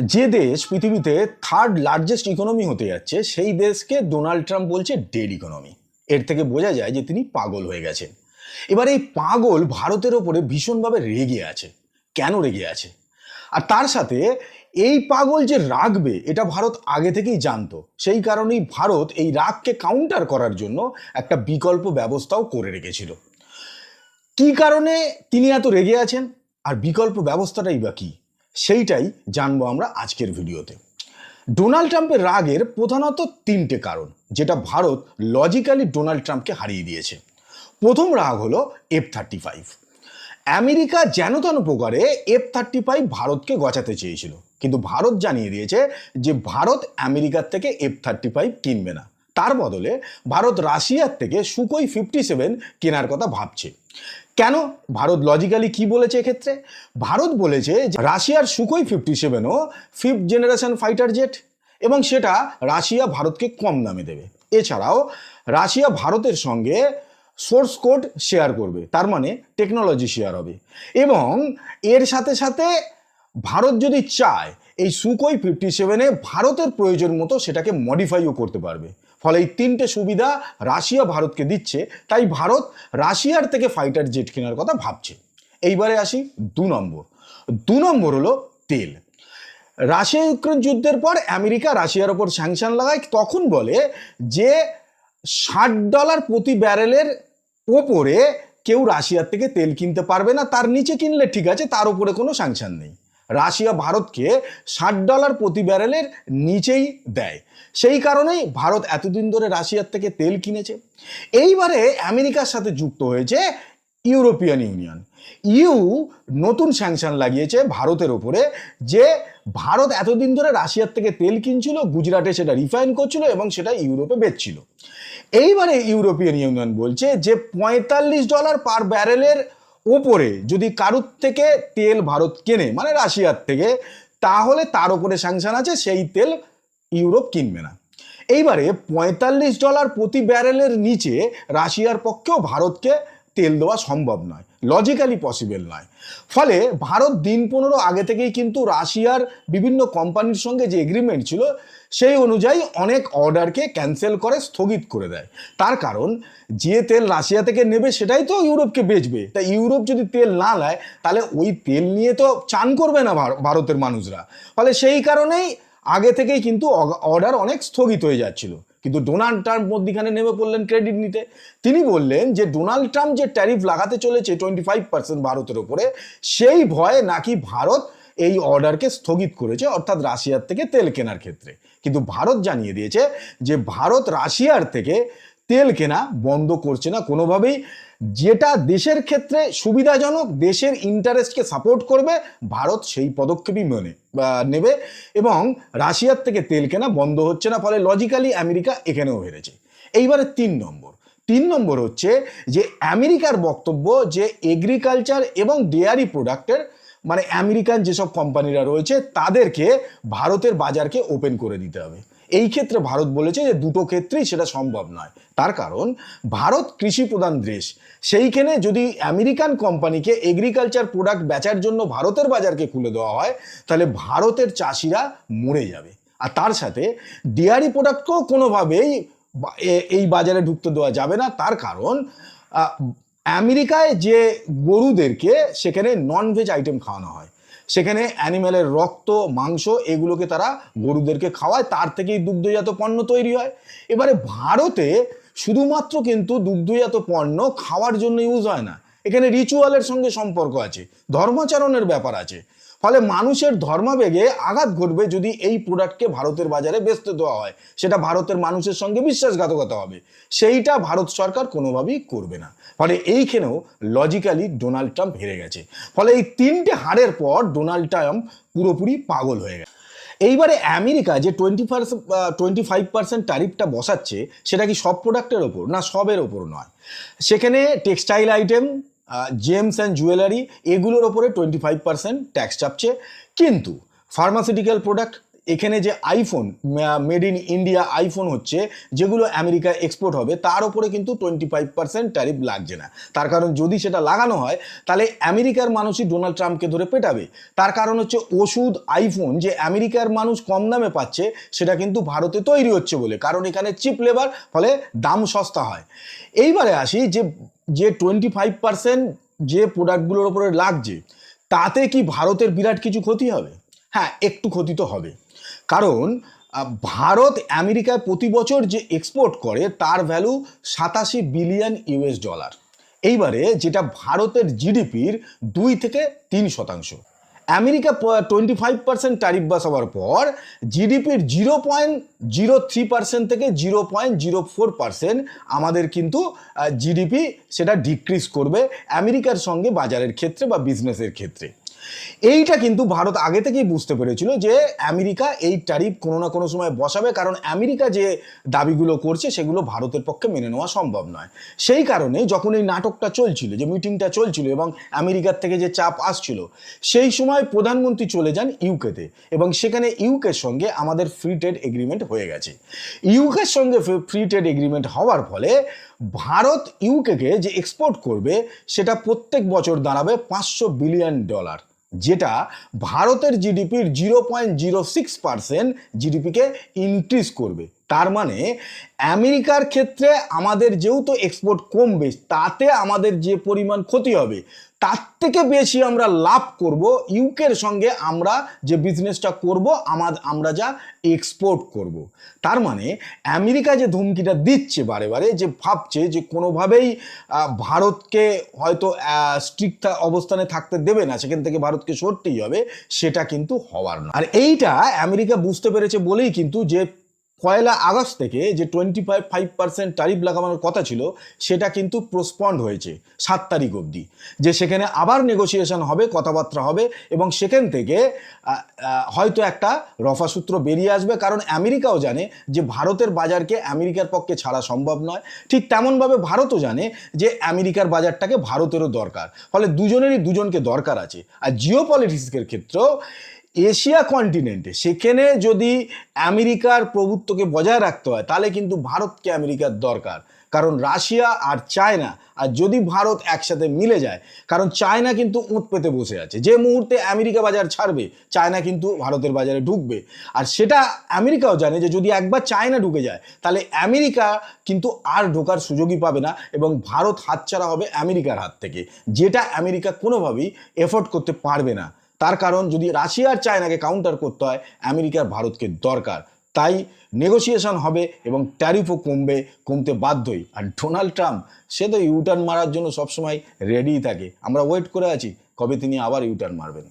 যে দেশ পৃথিবীতে থার্ড লার্জেস্ট ইকোনমি হতে যাচ্ছে, সেই দেশকে ডোনাল্ড ট্রাম্প বলছে ডেড ইকোনমি এর থেকে বোঝা যায় যে তিনি পাগল হয়ে গেছেন। এবার এই পাগল ভারতের ওপরে ভীষণভাবে রেগে আছে। কেন রেগে আছে? আর তার সাথে এই পাগল যে রাখবে এটা ভারত আগে থেকেই জানতো। সেই কারণেই ভারত এই রাগকে কাউন্টার করার জন্য একটা বিকল্প ব্যবস্থাও করে রেখেছিল। কি কারণে তিনি এত রেগে আছেন? আর বিকল্প ব্যবস্থাটাই বা কি? সেইটাই জানব আমরা আজকের ভিডিওতে। ডোনাল্ড ট্রাম্পের রাগের প্রধানত তিনটে কারণ, যেটা ভারত লজিক্যালি ডোনাল্ড ট্রাম্পকে হারিয়ে দিয়েছে। প্রথম রাগ হলো এফ থার্টি ফাইভ আমেরিকা যেন তেন প্রকারে এফ থার্টি ফাইভ ভারতকে গচাতে চেয়েছিল, কিন্তু ভারত জানিয়ে দিয়েছে যে ভারত আমেরিকার থেকে এফ থার্টি ফাইভ কিনবে না। তার বদলে ভারত রাশিয়ার থেকে সুকোই ফিফটি সেভেন কেনার কথা ভাবছে। কেন? ভারত লজিক্যালি কি বলেছে এক্ষেত্রে? ভারত বলেছে যে রাশিয়ার সুকোই ফিফটি সেভেনও ফিফথ জেনারেশন ফাইটার জেট এবং সেটা রাশিয়া ভারতকে কম দামে দেবে। এছাড়াও রাশিয়া ভারতের সঙ্গে সোর্স কোড শেয়ার করবে, তার মানে টেকনোলজি শেয়ার হবে। এবং এর সাথে সাথে ভারত যদি চায়, এই সুকোই ফিফটি সেভেনে ভারতের প্রয়োজন মতো সেটাকে মডিফাইও করতে পারবে। ফলে এই তিনটে সুবিধা, রাশিয়া ভারতকে দিচ্ছে। তাই ভারত রাশিয়ার থেকে ফাইটার জেট কেনার কথা ভাবছে। এইবারে আসি দু নম্বর। দু নম্বর হলো তেল। রাশিয়া ইউক্রেন যুদ্ধের পর আমেরিকা রাশিয়ার ওপর স্যাংশন লাগায়। তখন বলে যে ষাট ডলার প্রতি ব্যারেলের ওপরে কেউ রাশিয়ার থেকে তেল কিনতে পারবে না। তার নিচে কিনলে ঠিক আছে, তার উপরে কোনো স্যাংশন নেই। রাশিয়া ভারতকে ষাট ডলার প্রতি ব্যারেলের নিচেই দেয়। সেই কারণেই ভারত এতদিন ধরে রাশিয়ার থেকে তেল কিনেছে। এইবারে আমেরিকার সাথে যুক্ত হয়েছে ইউরোপিয়ান ইউনিয়ন। ইউ নতুন স্যাংশন লাগিয়েছে ভারতের ওপরে যে ভারত এতদিন ধরে রাশিয়ার থেকে তেল কিনছিল, গুজরাটে সেটা রিফাইন করছিল এবং সেটা ইউরোপে বেচছিল। এইবারে ইউরোপিয়ান ইউনিয়ন বলছে যে পঁয়তাল্লিশ ডলার পার ব্যারেলের ওপরে যদি কারুর থেকে তেল ভারত কেনে মানে রাশিয়ার থেকে, তাহলে তার ওপরে স্যাংশন আছে, সেই তেল ইউরোপ কিনবে না। এইবারে পঁয়তাল্লিশ ডলার প্রতি ব্যারেলের নিচে রাশিয়ার পক্ষেও ভারতকে তেল দেওয়া সম্ভব নয় লজিক্যালি পসিবল নয়। ফলে ভারত দিন পনেরো আগে থেকেই কিন্তু রাশিয়ার বিভিন্ন কোম্পানির সঙ্গে যে এগ্রিমেন্ট ছিল, সেই অনুযায়ী অনেক অর্ডারকে ক্যান্সেল করে, স্থগিত করে দেয়। তার কারণ, যে তেল রাশিয়া থেকে নেবে সেটাই তো ইউরোপকে বেচবে। তা ইউরোপ যদি তেল না নেয়, তাহলে ওই তেল নিয়ে তো চান করবে না ভার- ভারতের মানুষরা। ফলে সেই কারণেই আগে থেকেই কিন্তু অর্ডার অনেক স্থগিত হয়ে যাচ্ছিল। কিন্তু ডোনাল্ড ট্রাম্প মধ্যিখানে নেমে পড়লেন ক্রেডিট নিতে। তিনি বললেন যে ডোনাল্ড ট্রাম্প যে ট্যারিফ লাগাতে চলেছে টোয়েন্টি ফাইভ পার্সেন্ট ভারতের ওপরে, সেই ভয়ে নাকি ভারত এই অর্ডারকে স্থগিত করেছে, অর্থাৎ রাশিয়ার থেকে তেল কেনার ক্ষেত্রে। কিন্তু ভারত জানিয়ে দিয়েছে যে ভারত রাশিয়ার থেকে তেল কেনা বন্ধ করছে না, কোনোভাবেই যেটা দেশের ক্ষেত্রে সুবিধাজনক, দেশের ইন্টারেস্টকে সাপোর্ট করবে, ভারত সেই পদক্ষেপই মেনে নেবে এবং রাশিয়ার থেকে তেল কেনা বন্ধ হচ্ছে না, ফলে লজিক্যালি আমেরিকা এখানেও হেরেছে। এইবারে তিন নম্বর। তিন নম্বর হচ্ছে যে আমেরিকার বক্তব্য যে এগ্রিকালচার এবং ডেয়ারি প্রোডাক্টের মানে আমেরিকান যেসব কোম্পানিরা রয়েছে, তাদেরকে ভারতের বাজারকে ওপেন করে দিতে হবে। এই ক্ষেত্রে ভারত বলেছে যে দুটো ক্ষেত্রেই সেটা সম্ভব নয়। তার কারণ, ভারত কৃষি প্রধান দেশ। সেইখানে যদি আমেরিকান কোম্পানিকে এগ্রিকালচার প্রোডাক্ট বেচার জন্য ভারতের বাজারকে খুলে দেওয়া হয়, তাহলে ভারতের চাষিরা মরে যাবে। আর তার সাথে ডেয়ারি প্রোডাক্টকেও কোনোভাবেই এই বাজারে ঢুকতে দেওয়া যাবে না। তার কারণ আমেরিকায় যে গরুদেরকে সেখানে নন ভেজ আইটেম খাওয়ানো হয়। সেখানে অ্যানিম্যালের রক্ত, মাংস এগুলোকে তারা গরুদেরকে খাওয়ায়। তার থেকেই দুগ্ধজাত পণ্য তৈরি হয়। এবারে ভারতে শুধুমাত্র কিন্তু দুগ্ধজাত পণ্য খাওয়ার জন্য ইউজ হয় না। এখানে রিচুয়ালের সঙ্গে সম্পর্ক আছে, ধর্মাচরণের ব্যাপার আছে। ফলে মানুষের ধর্মাবেগে আঘাত ঘটবে যদি এই প্রোডাক্টকে ভারতের বাজারে বেচতে দেওয়া হয়। সেটা ভারতের মানুষের সঙ্গে বিশ্বাসঘাতকতা হবে। সেইটা ভারত সরকার কোনোভাবেই করবে না। ফলে এইখানেও লজিক্যালি ডোনাল্ড ট্রাম্প হেরে গেছে। ফলে এই তিনটে হারের পর ডোনাল্ড ট্রাম্প পুরোপুরি পাগল হয়ে গেছে। এইবারে আমেরিকা যে twenty percent twenty five percent ট্যারিফটা বসাচ্ছে, সেটা কি সব প্রোডাক্টের ওপর? না সবের ওপর নয়। সেখানে textile item gems and jewellery এগুলোর ওপরে টোয়েন্টি ফাইভ পার্সেন্ট ট্যাক্স চাপছে। কিন্তু ফার্মাসিউটিক্যাল প্রোডাক্ট এখানে যে iPhone made in India iPhone হচ্ছে, যেগুলো আমেরিকা এক্সপোর্ট হবে, তার উপরে কিন্তু টোয়েন্টি ফাইভ পার্সেন্ট ট্যারিফ লাগছে না। তার কারণ যদি সেটা লাগানো হয়, তাহলে আমেরিকার মানুষই ডোনাল্ড ট্রাম্পকে ধরে পেটাবে। তার কারণ হচ্ছে ওষুধ আইফোন যে আমেরিকার মানুষ কম দামে পাচ্ছে, সেটা কিন্তু ভারতে তৈরি হচ্ছে বলে। কারণ এখানে চিপ লেবার ফলে দাম সস্তা হয়। এইবারে আসি যে যে টোয়েন্টি ফাইভ পার্সেন্ট যে প্রোডাক্টগুলোর ওপরে লাগছে, তাতে কি ভারতের বিরাট কিছু ক্ষতি হবে? হ্যাঁ একটু ক্ষতি তো হবে। কারণ ভারত আমেরিকায় প্রতি বছর যে এক্সপোর্ট করে, তার ভ্যালু সাতাশি বিলিয়ন ইউএস ডলার এইবারে যেটা ভারতের জিডিপির দুই থেকে তিন শতাংশ। America twenty five percent tariff বসাবার পর জিডিপির zero point zero three percent থেকে zero point zero four percent আমাদের কিন্তু জিডিপি সেটা ডিক্রিজ করবে আমেরিকার সঙ্গে বাজারের ক্ষেত্রে বা বিজনেসের ক্ষেত্রে। এইটা কিন্তু ভারত আগে থেকেই বুঝতে পেরেছিল যে আমেরিকা এই ট্যারিফ কোনো না কোনো সময় বসাবে, কারণ আমেরিকা যে দাবিগুলো করছে সেগুলো ভারতের পক্ষে মেনে নেওয়া সম্ভব নয়। সেই কারণে যখন এই নাটকটা চলছিল, যে মিটিংটা চলছিল এবং আমেরিকার থেকে যে চাপ আসছিল, সেই সময় প্রধানমন্ত্রী চলে যান ইউকেতে এবং সেখানে ইউকের সঙ্গে আমাদের ফ্রি ট্রেড এগ্রিমেন্ট হয়ে গেছে। ইউকের সঙ্গে ফ্রি ট্রেড এগ্রিমেন্ট হওয়ার ফলে ভারত ইউকেকে যে এক্সপোর্ট করবে, সেটা প্রত্যেক বছর দাঁড়াবে পাঁচশো বিলিয়ন ডলার যেটা ভারতের জিডিপির zero point zero six percent জিডিপিকে increase করবে। তার মানে আমেরিকার ক্ষেত্রে আমাদের যেহেতু এক্সপোর্ট কমবে, তাতে আমাদের যে পরিমাণ ক্ষতি হবে তার থেকে বেশি আমরা লাভ করব ইউকের সঙ্গে আমরা যে বিজনেসটা করব আমার আমরা যা এক্সপোর্ট করব। তার মানে আমেরিকা যে ধুমকিটা দিচ্ছে বারে বারে, যে ভাবছে যে কোনোভাবেই ভারতকে হয়তো স্ট্রিক্ট অবস্থানে থাকতে দেবে না, সেখান থেকে ভারতকে সরতেই হবে, সেটা কিন্তু হওয়ার না আর এইটা আমেরিকা বুঝতে পেরেছে বলেই কিন্তু যে পয়লা আগস্ট থেকে যে twenty five five percent tariff লাগানোর কথা ছিল, সেটা কিন্তু প্রসপন্ড হয়েছে সাত তারিখ অবধি। যে সেখানে আবার নেগোসিয়েশন হবে, কথাবার্তা হবে এবং সেখান থেকে হয়তো একটা রফাসূত্র বেরিয়ে আসবে। কারণ আমেরিকাও জানে যে ভারতের বাজারকে আমেরিকার পক্ষে ছাড়া সম্ভব নয়। ঠিক তেমনভাবে ভারতও জানে যে আমেরিকার বাজারটাকে ভারতেরও দরকার। ফলে দুজনেরই দুজনকে দরকার আছে। আর জিও পলিটিক্সের ক্ষেত্রেও এশিয়া কন্টিনেন্টে সেখানে যদি আমেরিকার প্রভুত্বকে বজায় রাখতে হয়, তাহলে কিন্তু ভারতকে আমেরিকার দরকার। কারণ রাশিয়া আর চায়না, আর যদি ভারত একসাথে মিলে যায়, কারণ চায়না কিন্তু উঁত পেতে বসে আছে। যে মুহূর্তে আমেরিকা বাজার ছাড়বে, চায়না কিন্তু ভারতের বাজারে ঢুকবে। আর সেটা আমেরিকাও জানে যে যদি একবার চায়না ঢুকে যায়, তাহলে আমেরিকা কিন্তু আর ঢোকার সুযোগই পাবে না এবং ভারত হাতছাড়া হবে আমেরিকার হাত থেকে, যেটা আমেরিকা কোনোভাবেই এফোর্ড করতে পারবে না। তার কারণ যদি রাশিয়ার চায়নাকে কাউন্টার করতে হয় আমেরিকার ভারতকে দরকার। তাই নেগোসিয়েশন হবে এবং ট্যারিফও কমবে, কমতে বাধ্যই। আর ডোনাল্ড ট্রাম্প সে তো ইউটার্ন মারার জন্য সবসময় রেডিই থাকে। আমরা ওয়েট করে আছি, কবে তিনি আবার ইউটার্ন মারবেন।